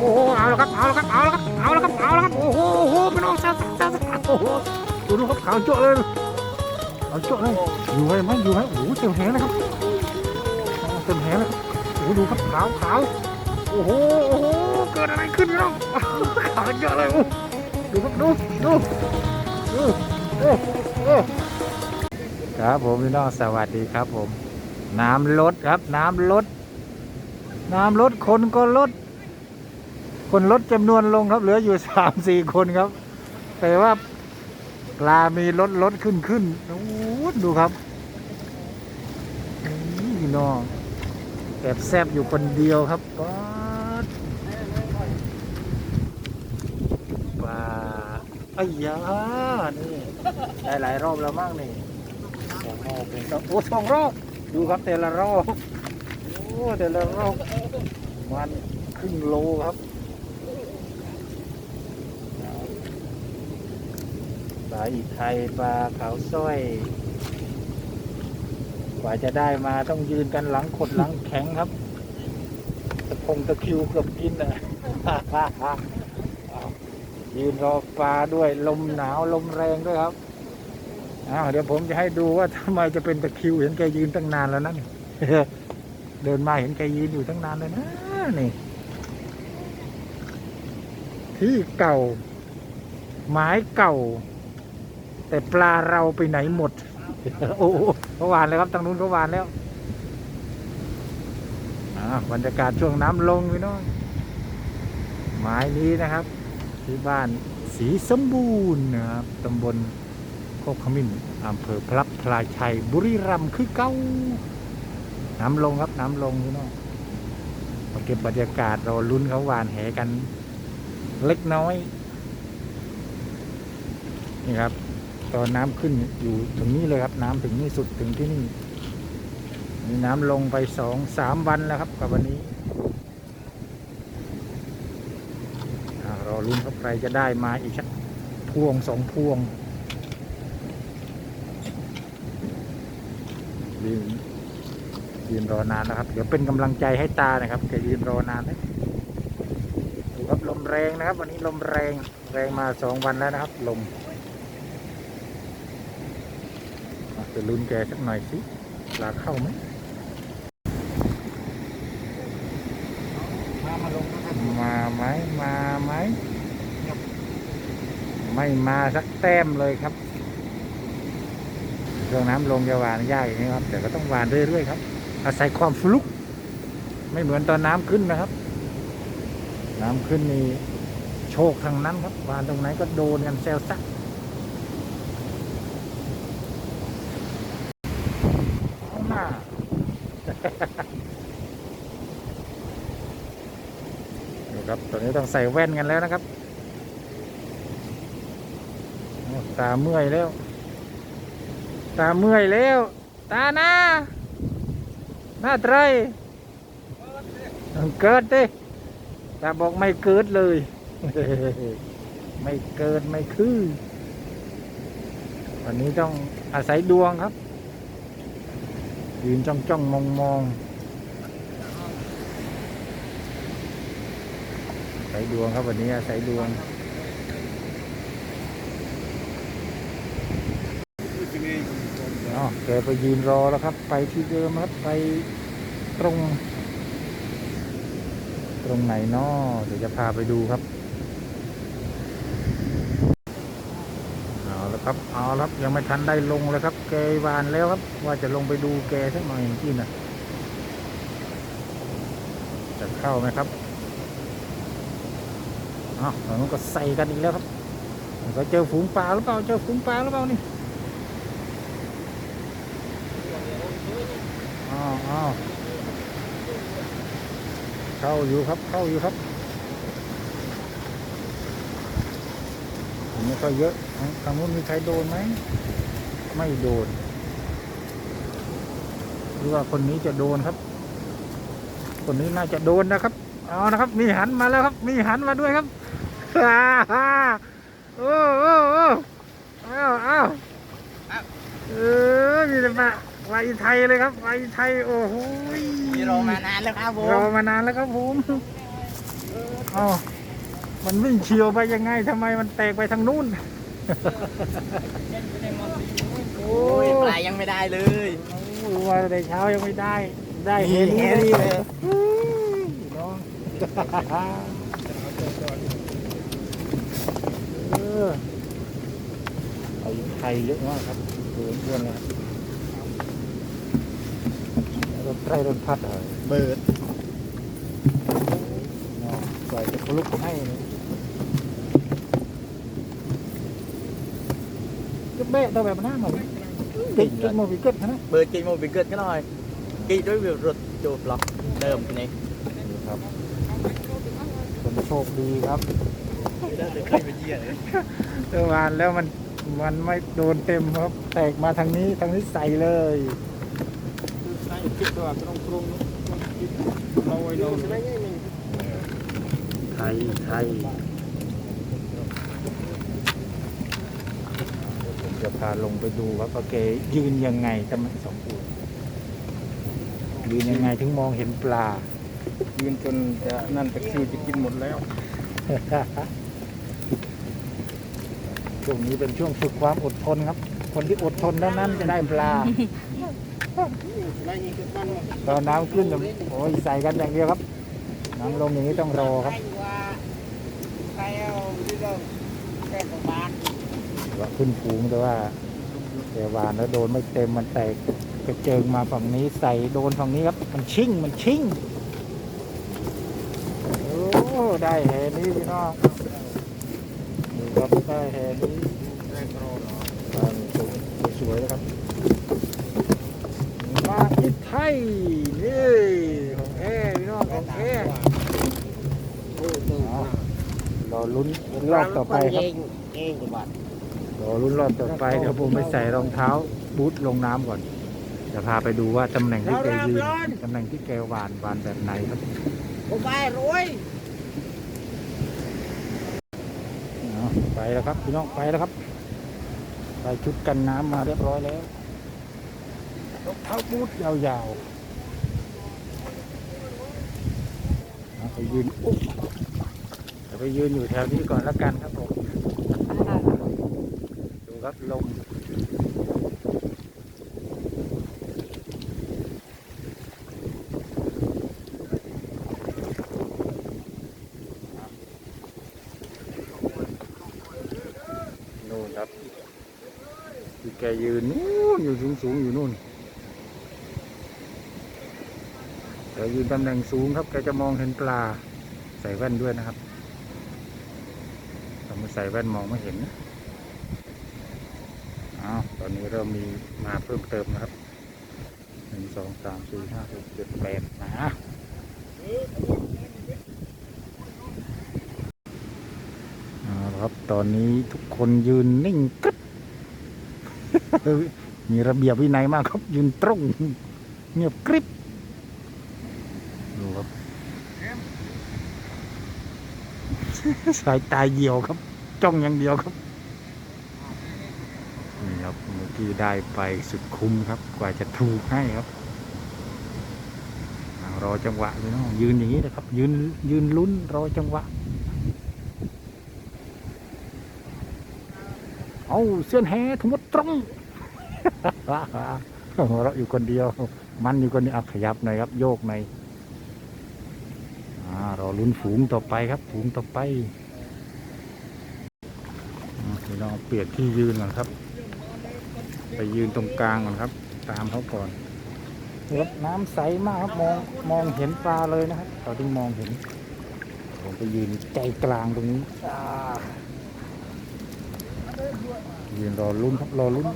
โอ้โหเอาละครับเอาละครับเอาละครับเอาละครับเอาละครับโอ้โหโอ้โหพี่น้องแซ่บแซ่บแซ่บโอ้โหดูดูครับขาวเจาะเลยขาวเจาะเลยอยู่ไหมไหมอยู่ไหมโอ้โหเต็มแหงเลยครับเต็มแหงเลยครับโอ้โหดูครับขาวขาวโอ้โหโอ้โหเกิดอะไรขึ้นพี่น้องขาวเจาะเลยดูครับดูดูดูโอ้โอ้ครับผมพี่น้องสวัสดีครับผม น้ำลดครับน้ำลดน้ำลดคนก็ลด คนลดจำนวนลงครับ เหลืออยู่สามสี่คนครับ แต่ว่าปลามีลดลดขึ้นขึ้นดูครับนี่พี่น้องแอบแซบอยู่คนเดียวครับปาปลาไอ้ยานี่ได้หลายรอบแล้วมากนี่สองรอบเป็นครับโอ้สองรอบดูครับแต่ละรอบโอ้แต่ละรอบมันครึ่งโลครับ ปลาอีกไทยปลาขาวสร้อย กว่าจะได้มาต้องยืนกันหลังขดหลังแข็งครับตะพงตะคิวเกือบกินอะเอายืนรอปลาด้วยลมหนาวลมแรงด้วยครับอ้าวเดี๋ยวผมจะให้ดูว่าทำไมจะเป็นตะคิวเห็นแกยืนตั้งนานแล้วนั่นเดินมาเห็นแกยืนอยู่ตั้งนานเลยนะนี่ที่เก่า ไม้เก่า แต่ปลาเราไปไหนหมด โอ้โหเขาหวานแล้วครับทางนู้นเขาหวานแล้วอ่าบรรยากาศช่วงน้ำลงพี่น้องไม้นี้นะครับ ที่บ้านสีสมบูรณ์นะครับตำบลโคกขมิ้นอำเภอพลับพลายชัย บุรีรัมย์คือเก้า น้ำลงครับน้ำลงพี่น้องมาเก็บบรรยากาศเราลุ้นเขาหวานแหกัน เล็กน้อย นี่ครับ ตอนน้ำขึ้นอยู่ถึงนี้เลยครับ น้ำถึงนี่สุดถึงที่นี่มีน้ำลงไปสองสามวันแล้วครับกับวันนี้รอลุ้นครับใครจะได้มาอีกสักพวงสองพวงยืนยืนรอนานนะครับ เดี๋ยวเป็นกำลังใจให้ตานะครับแกยืนรอนานนะดูครับลมแรงนะครับ วันนี้ลมแรงแรงมาสองวันแล้วนะครับ ลม จะลุ้นแกสักหน่อยสิลาเข้าไหมมาไหมมาไหมไม่มาสักแต้มเลยครับเรื่องน้ำลงจะหวานยากอย่างนี้ครับแต่ก็ต้องหวานเรื่อยๆครับ อาศัยความฟลุก ไม่เหมือนตอนน้ำขึ้นนะครับ น้ำขึ้นนี่โชคทางนั้นครับหวานตรงไหนก็โดนกันแซวซัก ข้างหน้า ดูครับ ตอนนี้ต้องใส่แว่นกันแล้วนะครับ ตาเมื่อยแล้ว ตาเมื่อยแล้ว ตาหน้า หน้าไตรเกิดดิตาบอกไม่เกิดเลย ไม่เกิดไม่คือวันนี้ต้องอาศัยดวงครับ ยืนจ้องจ้องมองมอง ใส่ดวงครับวันนี้ใส่ดวงอ๋อแกไปยืนรอแล้วครับ ไปที่เดิมครับไปตรง ตรงไหนนาะเดี๋ยวจะพาไปดูครับเอาแล้วครับเอาแล้วครับยังไม่ทันได้ลงเลยครับ แกวานแล้วครับ ว่าจะลงไปดูแกสักหน่อยเมื่อกี้นะจะเข้าไหมครับ อ้าวเราก็ใส่กันอีกแล้วครับก็เจอฝูงปลาหรือเปล่า เจอฝูงปลาหรือเปล่านี่อ้าวอ้าวเข้าอยู่ครับ เข้าอยู่ครับไม่ค่อยเยอะทางทางนู้นมีใครโดนไหม ไม่โดนหรือว่าคนนี้จะโดนครับ คนนี้น่าจะโดนนะครับ เอานะครับ มีหันมาแล้วครับ มีหันมาด้วยครับ โอ้โอ้โอ้อ้าวอ้าวเออมีแต่มาไวไทยเลยครับไวไทยโอ้โหมีรอมานานแล้วครับผมรอมานานแล้วครับผมเอ้ามันวิ่งเฉียวไปยังไงทำไมมันแตกไปทางนู้นโอ้โอ้ยยปลายังไม่ได้เลยว่าแต่เช้ายังไม่ได้ ได้นี่เห็นแค่นี้เลยน้อง เออเอาไทยเยอะมากครับดูเพื่อนเลยครับรถไตรรถพัดเหรอเบิดน้องใส่จะคลุกให้เลยก็แม่ตัวแบบนั้นหน่อยติดจนโมบิเกิลนะเบิดกี่โมงบิเกิดก็หน่อยกี่ด้วยวิวรถจูบล็อกเดิมนี่นี่ครับคนโชคดีครับได้ เลยเคยไปเยี่ยเลยเมื่อวานแล้วมันมันไม่โดนเต็มครับ แตกมาทางนี้ทางนี้ใส่เลยไทยไทยผมจะพาลงไปดูว่าป้าเกยืนยังไงทำไมสองตัวยืนยังไงถึงมองเห็นปลา ยืนจนจะนั่นตะคริวจะกินหมดแล้ว ช่วงนี้เป็นช่วงฝึกความอดทนครับ คนที่อดทนเท่านั้นจะได้ปลาตอนน้ำขึ้นเนี่ยโอ้ยใส่กันอย่างเดียวครับน้ำลงอย่างนี้ต้องรอครับว่าขึ้นฟูงแต่ว่าแต่วานแล้วโดนไม่เต็มมันแตกกระเจิงมาฝั่งนี้ใส่โดนฝั่งนี้ครับ มันชิ่งมันชิ่งโอ้ ได้แหนี้พี่น้องนี่ครับได้แหนี้ปลานี่ตัวสวยๆนะครับมาอิดไทยนี่ของแท้พี่น้องของแท้เอารอลุ้นรอบต่อไปครับรอลุ้นรอบต่อไปเดี๋ยวผมไปใส่รองเท้าบูทลงน้ำก่อนจะพาไปดูว่าตำแหน่งที่แกยืนตำแหน่งที่แกหวานหวานแบบไหนครับ ผมไปรวย เอา ไปแล้วครับพี่น้องไปแล้วครับใส่ชุดกันน้ำมาเรียบร้อยแล้วรองเท้าบูทยาวๆไปยืนอุ๊บจะไปยืนอยู่แถวนี้ก่อนแล้วกันครับผมดูครับลมนู่นครับที่แก ยืนนู่นอยู่สูงสูงๆอยู่นู่นแกยืนตำแหน่งสูงครับแกจะมองเห็นปลา ใส่แว่นด้วยนะครับถ้าไม่ใส่แว่นมองไม่เห็นนะอ้าวตอนนี้เริ่มมีมาเพิ่มเติมนะครับหนึ่งสองสามสี่ห้าหกเจ็ดแปดนะเอาละครับตอนนี้ทุกคนยืนนิ่งกึ๊บ มีระเบียบวินัยมากครับยืนตรงเงียบกริบดูครับสายตาเหี่ยวครับ จ้องอย่างเดียวครับนี่ครับเมื่อกี้ได้ไปสุดคุ้มครับ กว่าจะถูกให้ครับรอจังหวะเลยเนาะยืนอย่างนี้นะครับ ยืนยืนลุ้นรอจังหวะเอาเส้นแหทั้งหมดตรง หัวเราะอยู่คนเดียว มันอยู่คนเดียวอะขยับหน่อยครับ โยกหน่อยรอลุ้นฝูงต่อไปครับ ฝูงต่อไปอ่าพี่น้องเปลี่ยนที่ยืนก่อนครับ ไปยืนตรงกลางก่อนครับ ตามเขาก่อนรถน้ำใสมากครับมองมองเห็นปลาเลยนะครับเราถึงมองเห็นผมไปยืนใจกลางตรงนี้ยืนรอลุ้นครับรอลุ้น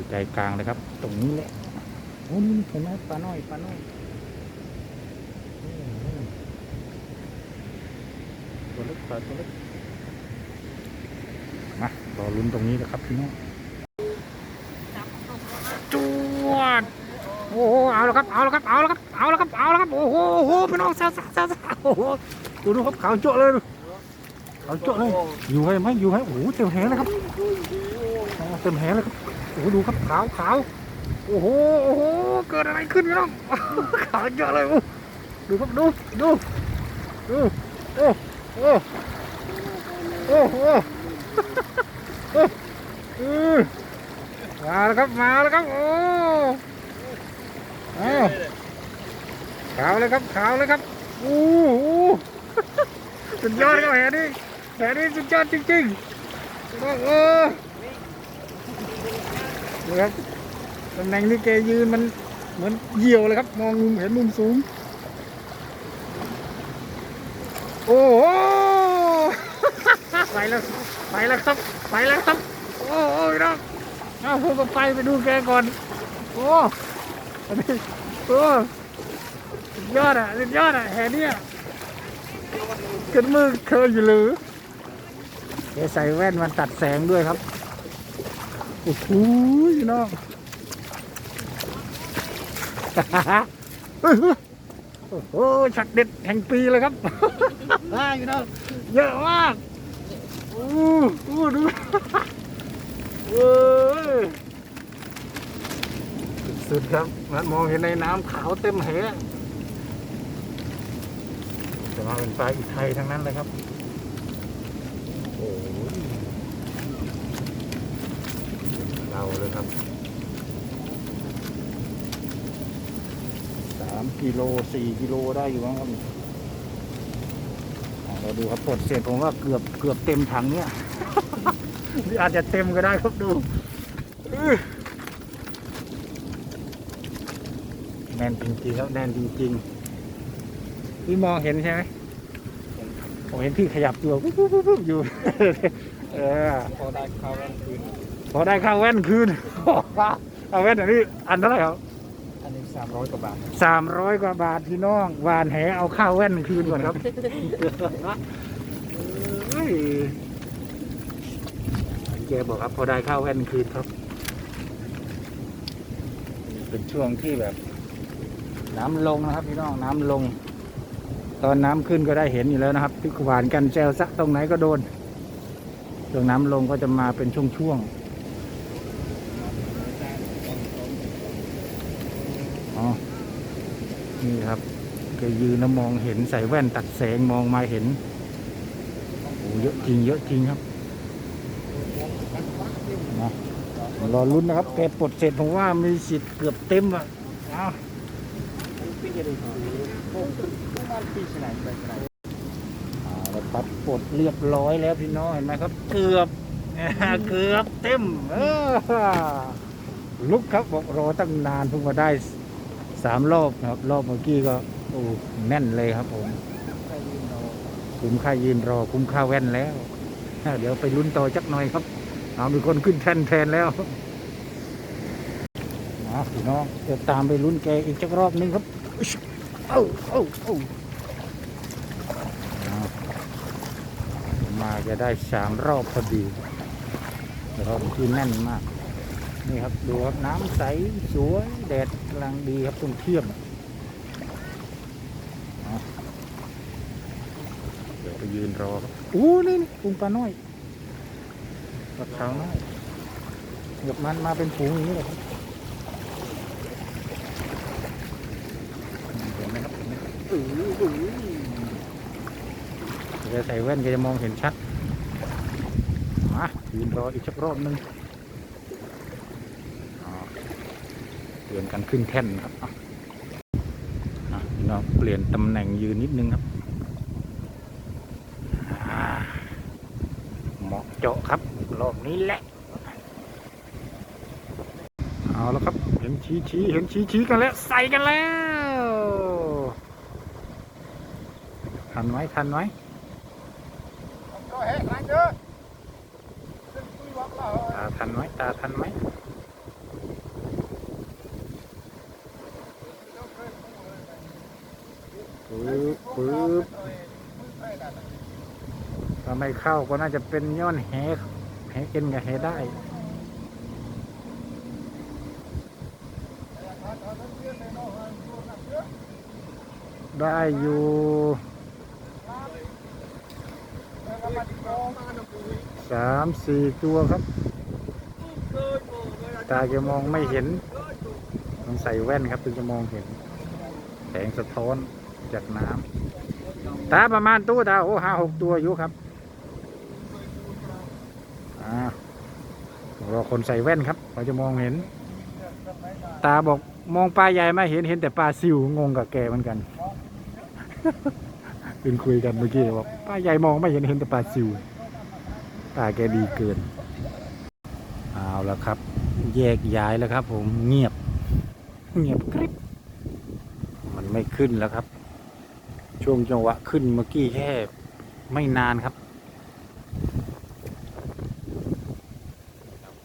อยู่ใจกลางเลยครับ ตรงนี้แหละโอ้นี่เห็นไหมปลาน้อยปลาน้อยตัวเล็กปลาตัวเล็กมารอลุ้นตรงนี้นะครับพี่น้องจวดโอ้โหเอาล้วครับเอาล้วครับเอาล้วครับเอาล้วครับเอาล้วครับโอ้โหโอ้โหพี่น้องแซ่บแซ่บแซ่บแซ่บโอ้โหดูดูครับขาวโจ๊ะเลยขาวโจ๊ะเลย อยู่ให้ไหมอยู่ให้โอ้โหเต็มแหเลยครับ เต็มแหเลยครับ อ้โหดูครับขาวขาวโอ้โหโอ้โหเกิดอะไรขึ้นพี่น้องขาวโจ๊ะเลยดูครับดูดูดูโอ้โอ้โอ้โอ้โอ้มาแล้วครับมาแล้วครับโอ้เอาขาวเลยครับขาวเลยครับโอ้โหสุดยอดครับแหนี่แหนี่สุดยอดจริงๆโอ้ โหดูครับตำแหน่งที่แกยืนมันเหมือนเหยี่ยวเลยครับ มองมุมเห็นมุมสูง โอ้โหไปแล้วไปแล้วครับไปแล้วครับ โอ้โหพี่น้องเอาผมก็ไปไปดูแกก่อน โอ้อันนี้โอ้สุดยอดอะสุดยอดอะแหเนี่ยขึ้นมือเคยอยู่หรือแกใส่แว่นมันตัดแสงด้วยครับ โอ้โหพี่น้องโอ้โหช็อตเด็ดแห่งปีเลยครับพี่น้องเยอะมากอู้อู้ดูเว้ยสุดครับมันมองเห็นในน้ำขาวเต็มเหวจะมาเป็นปลาอีไทยทั้งนั้นเลยครับ โอ้ย เราเลยครับสามกิโลสี่กิโลได้อยู่มั้งครับอะเราดูครับปลดเสร็จผมว่าเกือบเกือบเต็มถังเนี่ยหรืออาจจะเต็มก็ได้ครับดูอื้อแน่นจริงๆครับแน่นจริงๆพี่มองเห็นใช่ไหมผมเห็นพี่ขยับตัวปุ๊บปุ๊บปุ๊บปุ๊บอยู่ เออพอได้ข้าวกลางคืน พอได้ข้าวแว่นคืนเอาแว่นอันนี้อันเท่าไหร่ครับอันนี้สามร้อยกว่าบาทสามร้อยกว่าบาทพี่น้องวานแหเอาข้าวแว่นคืนก่อนครับเอ้ยแกบอกครับ พอได้ข้าวแว่นคืนครับ เป็นช่วงที่แบบ น้ำลงนะครับ พี่น้องน้ำลง ตอนน้ำขึ้นก็ได้เห็นอยู่แล้วนะครับที่หวานกันแจวซะตรงไหนก็โดนช่วงน้ำลงก็จะมาเป็นช่วงๆอ๋อ นี่ครับแกยืนแล้วมองเห็นใส่แว่นตัดแสงมองมาเห็นโอ้เยอะจริงเยอะจริงครับนะรอลุ้นนะครับแกปลดเสร็จผมว่ามีสิทธิ์เกือบเต็มอะเอาพี่จะได้ถือพวกประมาณปีไหนไปไหนเอาละครับปลดเรียบร้อยแล้วพี่น้องเห็นไหมครับ เกือบเกือบเต็มลุกครับบอกรอตั้งนานเพิ่งมาได้ สามรอบนะครับ รอบเมื่อกี้ก็โอ้แน่นเลยครับผมคุ้มค่ายืนรอ คุ้มค่าแว่นแล้ว เดี๋ยวไปลุ้นต่อจักหน่อยครับ เอามีคนขึ้นแทนแทนแล้วนะพี่น้องเดี๋ยวตามไปลุ้นแกอีกจักรอบนึงครับเอ้าเอ้าเอ้ามาจะได้สามรอบพอดีรอบที่แน่นมาก นี่ครับดูครับน้ำใสสวยแดดกำลังดีครับตรงเทียมเดี๋ยวไปยืนรอครับอู้นี่นี่ปุงปลาน้อยปลาขาวน้อยเดี๋ยวมันมาเป็นฝูงอย่างนี้เลยครับเห็นไหมครับเห็นไหมครับอื้ออื้อเดี๋ยวใส่แว่นก็จะมองเห็นชัดมายืนรออีกสักรอบหนึงอ๋อ เปลี่ยนกันขึ้นแท่นครับอะอะพี่น้องเปลี่ยนตำแหน่งยืนนิดนึงครับเหมาะเจาะครับรอบนี้แหละ เอาแล้วครับ เห็นชี้ชี้เห็นชี้ชี้กันแล้ว ใส่กันแล้วทันไหมทันไหมตาทันไหมตาทันไหมปึ๊บปึ๊บถ้า ไม่เข้าก็น่าจะเป็นย้อนแหแหเอ็นกับแหได้ได้อยู่สามสี่ตัวครับ ตาจะมองไม่เห็น ต้องใส่แว่นครับถึงจะมองเห็น แสงสะท้อนจากน้ำตาประมาณตู้ตาโอ้ห้าหกตัวอยู่ครับอ่ารอ คนใส่แว่นครับเขาจะมองเห็น ตาบอกมองปลาใหญ่ไม่เห็นเห็นแต่ปลาซิวงงกับแกเหมือนกันเป็นคุยกันเมื่อกี้บอกปลาใหญ่มองไม่เห็นเห็นแต่ปลาซิวตาแกดีเกินเอาแล้วครับ แยกย้ายแล้วครับ ผมเงียบ เงียบกริบมันไม่ขึ้นแล้วครับ ช่วงจังหวะขึ้นเมื่อกี้แค่ไม่นานครับ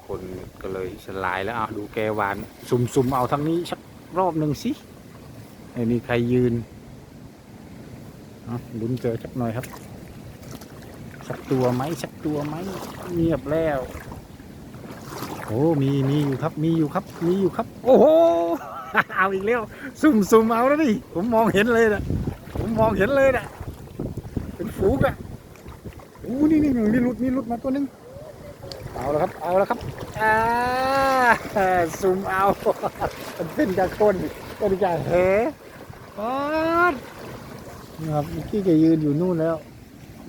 คนก็เลย สลายแล้วอะดูแกหวานซุ่มๆเอาทั้งนี้สักรอบหนึ่งสิไม่มีใครยืนลุ้นเจอสักหน่อยครับ สักตัวไหมสักตัวไหมเงียบแล้วโอ้มีมีอยู่ครับมีอยู่ครับมีอยู่ครับ โอ้โหเอาอีกแล้วซุ่มซุ่มเอาแล้วนี่ผมมองเห็นเลยนะผมมองเห็นเลยนะเป็นฝูงอะโอ้นี่นี่นี่หลุดนี่หลุดมาตัวหนึง เอาแล้วครับ เอาแล้วครับอ่าซูมเอามันเป็นจากคนเป็นจากเหปอดนี่ครับเมื่อกี้แกยืนอยู่นู่นแล้ว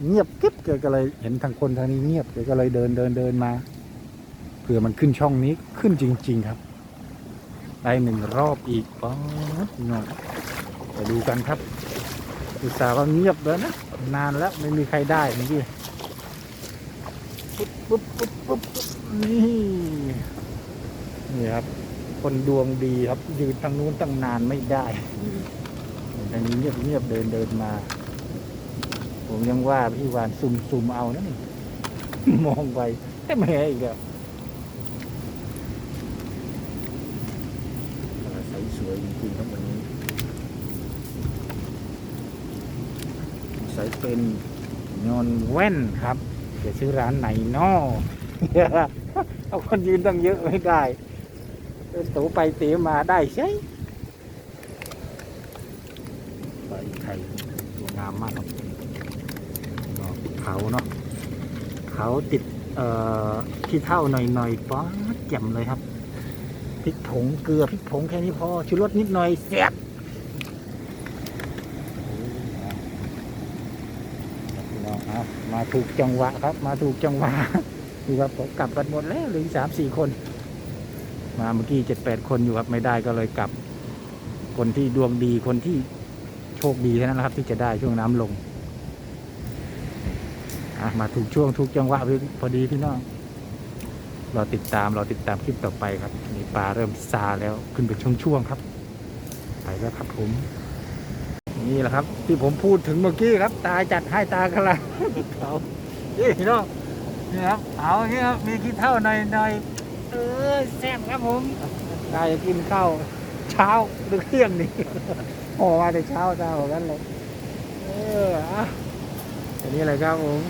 เงียบกิ๊บแกก็เลยเห็นทางคนทางนี้เงียบแกก็เลยเดินเดินเดินมาเผื่อมันขึ้นช่องนี้ขึ้นจริง ๆครับ ได้หนึ่งรอบอีกป๊อดเนาะไปดูกันครับอุตส่าห์ว่าเงียบแล้วนะนานแล้วไม่มีใครได้เมื่อกี้ ปุ๊บปุ๊บปุ๊บนี่นี่ครับ คนดวงดีครับ ยืนทางนู้นตั้งนานไม่ได้ทางนี้เงียบเงียบเดินเดินมา ผมยังว่าพี่วานซุ่มซุ่มเอานะนี่มองไปแต่แม่อีกแล้วใสสวยจริงๆครับวันนี้ใสเป็นยอนแว่นครับ จะซื้อร้านไหนนอเอาคนยืนตั้งเยอะไม่ได้เดินตูไปตะมาได้ใช่ใบไข่ตัวงามมากครับเขาเนาะเขาติดเอ่อขี้เท่าหน่อยๆป๊อดแจ่มเลยครับพริกผงเกลือพริกผงแค่นี้พอชูรสนิดหน่อยแซ่บพี่น้องครับ มาถูกจังหวะครับ มาถูกจังหวะดูครับผมกลับกันหมดแล้วเหลือสามสี่คน มาเมื่อกี้เจ็ดแปดคนอยู่ครับไม่ได้ก็เลยกลับ คนที่ดวงดีคนที่โชคดีเท่านั้นนะครับ ที่จะได้ช่วงน้ำลงมาถูกช่วงถูกจังหวะพอดีพี่น้องเราติดตามเราติดตามคลิปต่อไปครับนี่ปลาเริ่มซาแล้วขึ้นเป็นช่วงๆครับ ไปแล้วครับผม นี่แหละครับ ที่ผมพูดถึงเมื่อกี้ครับ ตาจัดให้ตากระลาเขานี่พี่น้องนี่ครับเอาอย่างนี้ครับมีกี่เท่าหน่อยหน่อยเออแซ่บครับผมได้จะกินข้าวเช้าหรือเที่ยงนี่โอ้มาแต่เช้าเช้าเหมือนกันเลยเอออะอันนี้อะไรครับผม